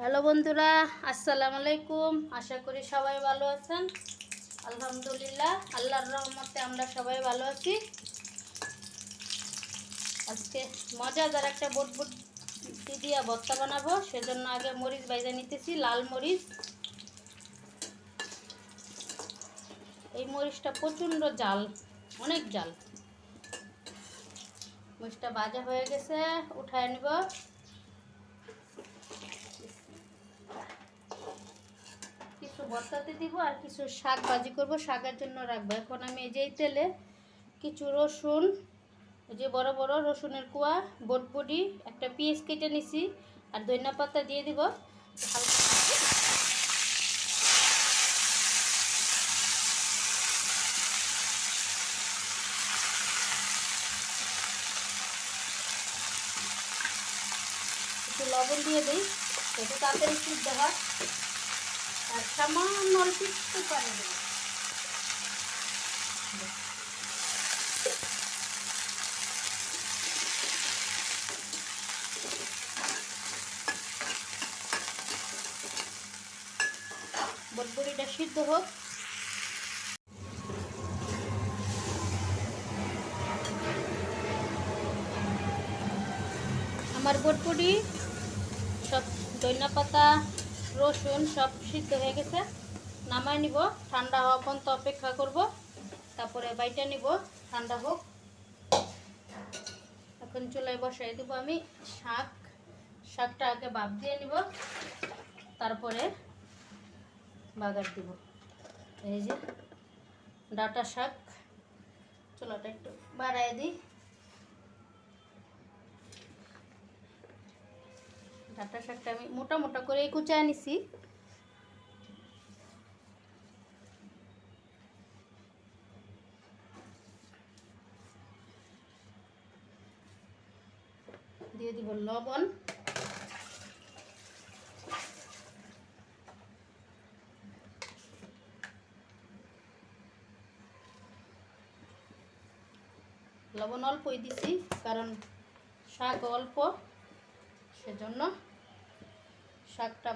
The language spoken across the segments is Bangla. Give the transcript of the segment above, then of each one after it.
হ্যালো বন্ধুরা, আসসালামু আলাইকুম। আশা করি সবাই ভালো আছেন। আলহামদুলিল্লাহ, আল্লাহর রহমতে আমরা সবাই ভালো আছি। আজকে মজাদার একটা বটবুট দিয়া ভর্তা বানাবো, সেজন্য আগে মরিচ বাইজা নিতেছি, লাল মরিচ। এই মরিচটা প্রচণ্ড জাল, অনেক জাল। মরিচটা ভাজা হয়ে গেছে, উঠায় নিব। বস্তাতে দিব আর কিছু শাক ভাজি করব, শাকের জন্য রাখব। এখন আমি এই যে তেলে কিছু রসুন যে বড় বড় রসুনের কুয়া বটবডি একটা পেঁয়াজ কেটে নিছি আর ধনিয়া পাতা দিয়ে দিব। একটু লবণ দিয়ে দিই, যাতে তাড়াতাড়ি সিদ্ধ হয়। আর সামান্য অল্প একটু পানি দিই বটবড়িটা সিদ্ধ হোক। আমার বটবড়ি সব ধনিয়া পাতা রসুন সব সিদ্ধ হয়ে গেছে। নামাই নিব, ঠান্ডা হওয়া পর্যন্ত অপেক্ষা করব। তারপরে বাইটা নিব, ঠান্ডা হোক। এখন চুলায় বসাই দিব আমি শাক। শাকটা আগে বাপ দিয়ে নিব, তারপরে বাগার দিব। এই যে ডাটা শাক, চুলাটা একটু বাড়াই দিই। ডাটা শাকটা আমি মোটা মোটা করে কুচায় নিছি। দিয়ে দিব লবণ। লবণ অল্পই দিছি, কারণ শাক অল্প, সেজন্য শাকটা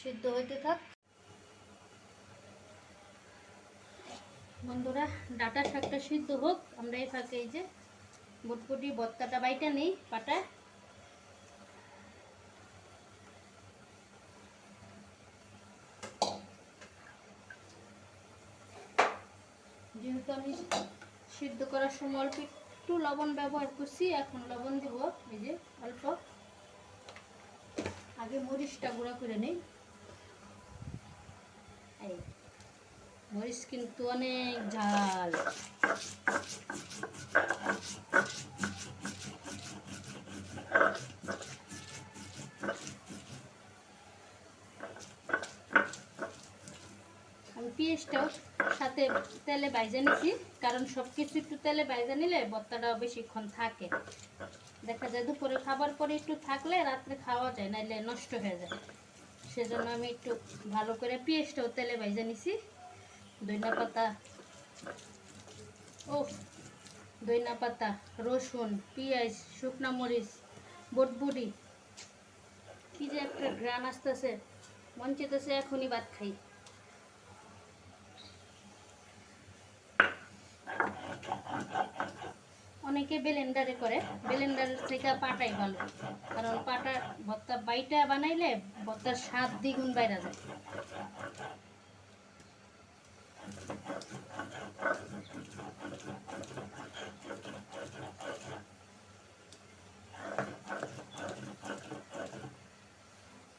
সিদ্ধ হইতে থাক। বন্ধুরা, ডাটা শাকটা সিদ্ধ হোক। আমরা এই ফাঁকে এই যে বুটপুটি, বত্তাটা বাইটা নেই পাটায় যেহেতু আমি সিদ্ধ করার সময় অল্প একটু লবণ ব্যবহার করছি, এখন লবণ দেব, এই যে অল্প। আগে মরিচটা গুঁড়া করে নেই। মরিচ কিন্তু অনেক ঝাল। পেঁয়াজটাও সাথে তেলে বাইজা নিছি, কারণ সব কিছু একটু তেলে বাইজা নিলে ভর্তাটাও বেশিক্ষণ থাকে। দেখা যায় দুপুরে খাবার পরে একটু থাকলে রাত্রে খাওয়া যায়, নাইলে নষ্ট হয়ে যায়। সেজন্য আমি একটু ভালো করে পেঁয়াজটাও তেলে বাইজা নিছি। দইনা পাতা ও দইনা পাতা, রসুন, পেঁয়াজ, শুকনা মরিচ, বটবুড়ি। কি যে একটা গ্রান আসতেছে। মন চেতেছে এখনই ভাত খাই। অনেকে বেলেন্ডারে করে। বেলেন্ডারের থেকে পাটাই ভালো। কারণ পাটা, ভর্তা বাইটা বানাইলে ভর্তার স্বাদ দ্বিগুণ বাইরা যায়।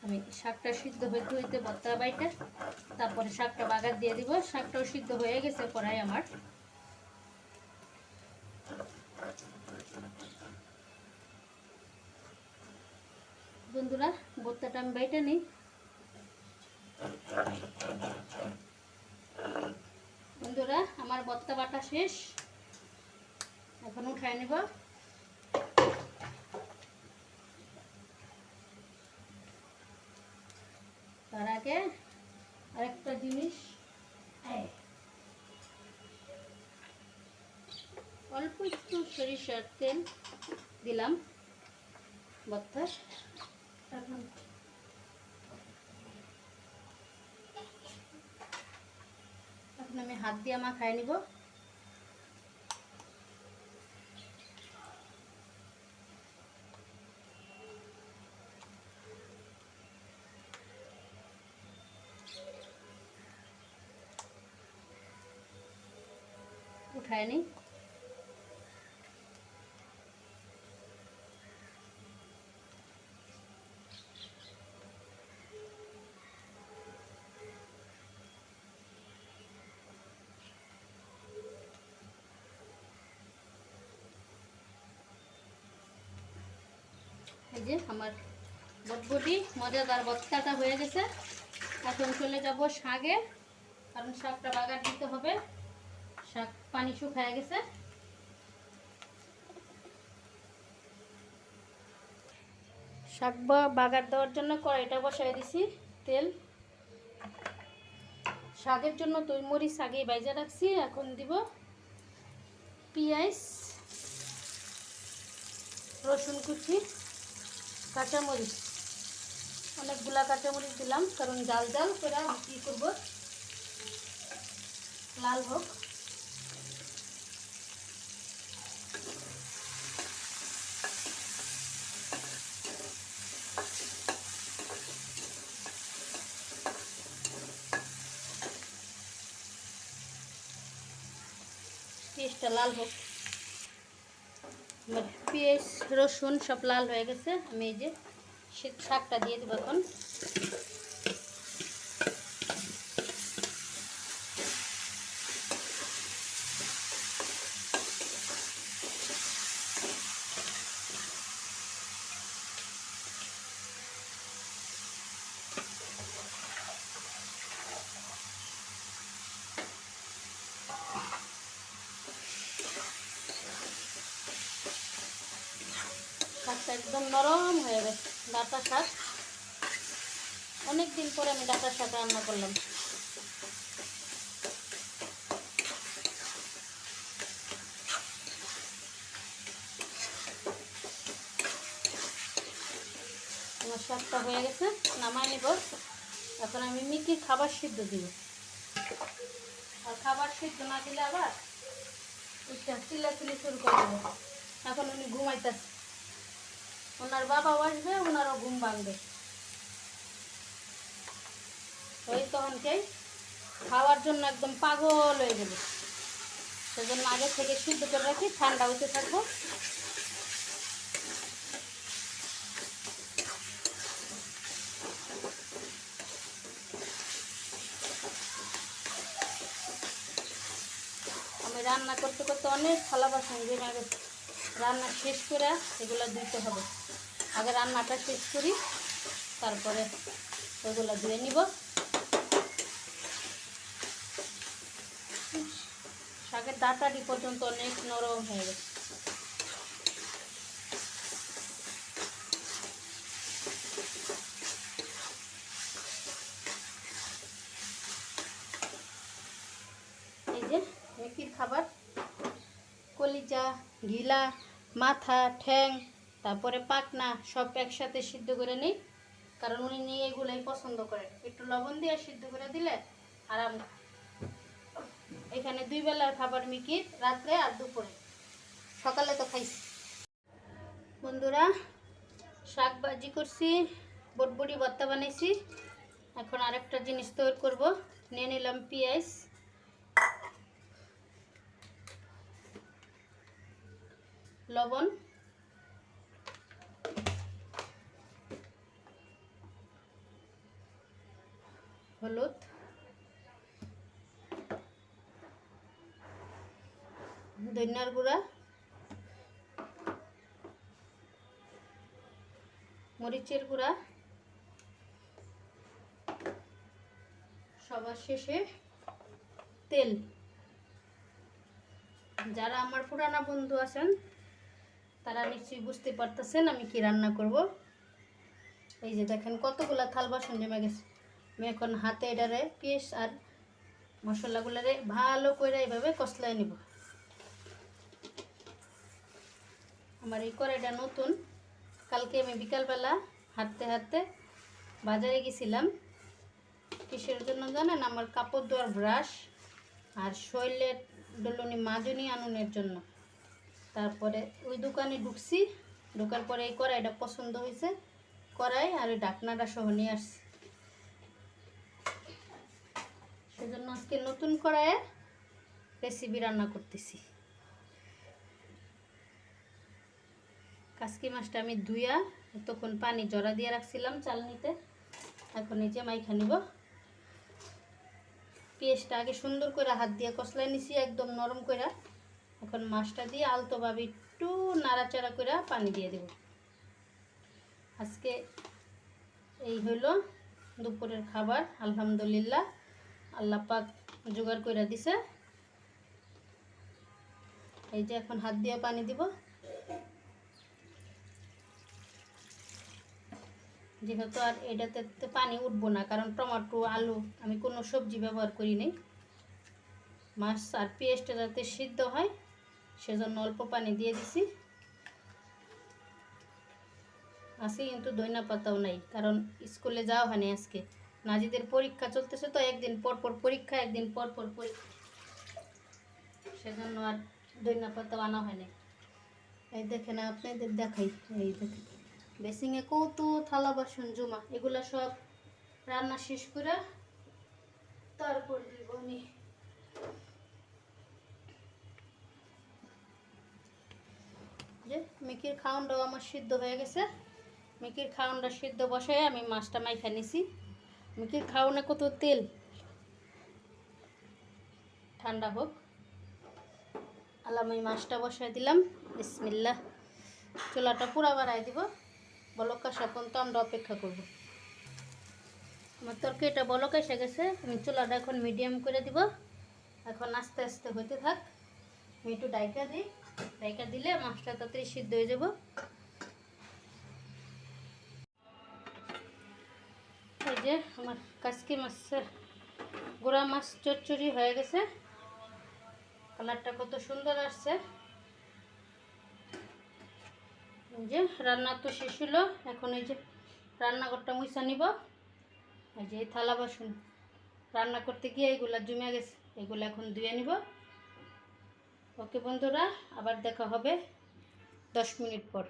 আমি শাকটা সিদ্ধ হইতে হইতে ভর্তা বাইটা, তারপরে শাকটা বাগার দিয়ে দিব। শাকটাও সিদ্ধ হয়ে গেছে পরাই আমার। বন্ধুরা, ভর্তাটা আমি বাইটা নিই। বন্ধুরা, আমার ভর্তা বাটা শেষ। এখন উঠায় নেব। তার আগে আরেকটা জিনিস। অল্প একটু সরিষার তেল দিলাম ভর্তা এখন আমি হাত দিয়ে মা খাই নিব। উঠায় নিই এই যে আমার বটবটি, মজাদার বত্তাটা হয়ে গেছে। এখন চলে যাব শাকে, কারণ শাকটা বাগার দিতে হবে। শাক পানি শুকায় গেছে। শাক বা- বাগার দেওয়ার জন্য কড়াইটা বসাই দিছি, তেল। শাকের জন্য তৈ মরিচ আগে বাইজা রাখছি, এখন দিব পেঁয়াজ, রসুন কুচি। কাঁচামরিচ। অনেকগুলা কাঁচামরিচ দিলাম, কারণ জাল জাল করে আমি কী করব? লাল হোক। পেঁয়াজটা লাল হোক। আমার পেঁয়াজ রসুন সব লাল হয়ে গেছে। আমি এই যে শাকটা দিয়ে দেবো এখন। শাকটা একদম নরম হয়ে গেছে। ডাটা শাক। অনেক দিন পরে আমি ডাটা শাক রান্না করলাম। আমার শাকটা হয়ে গেছে, নামাই নিব। এখন আমি মিকির খাবার সিদ্ধ দিব। আর খাবার সিদ্ধ না দিলে আবার চিল্লাচিল্লি শুরু করে দেবো। এখন উনি ঘুমাইতেছে। ওনার বাবাও আসবে, ওনারও ঘুম ভাঙবে। ওই তখনকেই খাওয়ার জন্য একদম পাগল হয়ে যাবে। সেজন্য আগে থেকে সিদ্ধ করে রাখি, ঠান্ডা হতে থাকব। আমি রান্না করতে করতে অনেক থালা বাসন গেছে রান্না শেষ করে এগুলো দিতে হবে। আগে রান্নাটা শেষ করি, তারপরে ওগুলো ধুয়ে নিব। শাকের ডাটাটি পর্যন্ত অনেক নরম হয়ে গেছে। এই যে খাবার, কলিজা ঘিলা মাথা, ঠ্যাং তারপরে পাকনা সব একসাথে সিদ্ধ করে নিই। কারণ উনি নিয়ে এগুলোই পছন্দ করেন একটু লবণ দিয়ে সিদ্ধ করে দিলে আরাম। এখানে দুই বেলার খাবার মিকির রাত্রে আর দুপুরে। সকালে তো খাইছি। বন্ধুরা, শাক ভাজি করছি, বটবড়ি ভর্তা বানাইছি। এখন আরেকটা জিনিস তৈরি করব। নিয়ে নিলাম পেঁয়াজ। লবণ। ধনিয়ার গুঁড়া, মরিচের গুঁড়া, সবার শেষে তেল। যারা আমার পুরানা বন্ধু আছেন, তারা নিশ্চয়ই বুঝতে পারতেছেন আমি কি রান্না করব। এই যে দেখেন কতগুলা থাল বাসন জমে গেছে। আমি এখন হাতে এটারে পেঁয়াজ আর মশলাগুলারে ভালো করে এইভাবে কষলায় নিব। আমার এই কড়াইটা নতুন। কালকে আমি বিকালবেলা হাঁটতে হাঁটতে বাজারে গেছিলাম। কিসের জন্য জানেন? আমার কাপড় ধোয়ার ব্রাশ আর শৈলের ডলনি মাজনি আনুনের জন্য। তারপরে ওই দোকানে ঢুকছি। ঢোকার পরে এই কড়াইটা পছন্দ হয়েছে। কড়াই আর ওই ডাকনাটা সহ নিয়ে আসছি। সেজন্য আজকে নতুন কড়াইয়ে রেসিপি রান্না করতেছি। কাসকি মাছটা আমি ধুইয়া তখন পানি জড়া দিয়ে রাখছিলাম চালনিতে। এখন এই যে মাইখা নিব। পেঁয়াজটা আগে সুন্দর করে হাত দিয়ে কষলাই নিছি, একদম নরম করে এখন মাছটা দিয়ে আলতোভাবে একটু নাড়াচাড়া করে পানি দিয়ে দেব। আজকে এই হলো দুপুরের খাবার, আলহামদুলিল্লাহ। আল্লাহ পাক জোগাড় করে দিছে। এই যে এখন হাত দিয়ে পানি দিব। যেহেতু আর এটাতে তো পানি উঠবো না, কারণ টমেটো, আলু আমি কোনো সবজি ব্যবহার করি নি মাছ আর পেঁয়াজটা যাতে সিদ্ধ হয়, সেজন্য অল্প পানি দিয়ে দিছি। আজকে কিন্তু দইনা পাতাও নাই, কারণ স্কুলে যাওয়া হয়নি আজকে। নাজিদের পরীক্ষা চলতেছে তো, একদিন পর পর পরীক্ষা, একদিন পর পর পরীক্ষা। সেজন্য আর দইনা পাতাও আনা হয়নি। এই দেখেন, আপনাদের দেখাই, এই দেখেন। বেসিংয়ে কত থালা বাসন, জমা, এগুলা সব রান্না শেষ করে তারপর দিব আমি। যে মিকির খাউনটাও আমার সিদ্ধ হয়ে গেছে। মিকির খাউনটা সিদ্ধ বসায় আমি মাছটা মাইখা নিছি। মিকির খাউনে কত তেল? ঠান্ডা হোক। আলাম আমি মাছটা বসায় দিলাম। বিসমিল্লা চুলাটা পুরা বাড়াই দিব। বলক আসা পর্যন্ত আমরা অপেক্ষা করব। আমার তরকারিটা বলক এসে গেছে, আমি চুলাটা এখন মিডিয়াম করে দিব। এখন আস্তে আস্তে হতে থাক, আমি একটু ডাইকা দিই। ডাইকা দিলে মাছটা তাড়াতাড়ি সিদ্ধ হয়ে যাব। এই যে আমার কাসকি মাছের গোড়া মাছ চচ্চড়ি হয়ে গেছে। কালারটা কত সুন্দর আসছে। যে, রান্না তো শেষ হলো। এখন এই যে রান্নাঘরটা মুছা নিব। এই যে থালা বাসন। রান্না করতে গিয়ে এগুলা জমে গেছে। এগুলো এখন ধুয়ে নিব। ওকে বন্ধুরা, আবার দেখা হবে দশ মিনিট পর।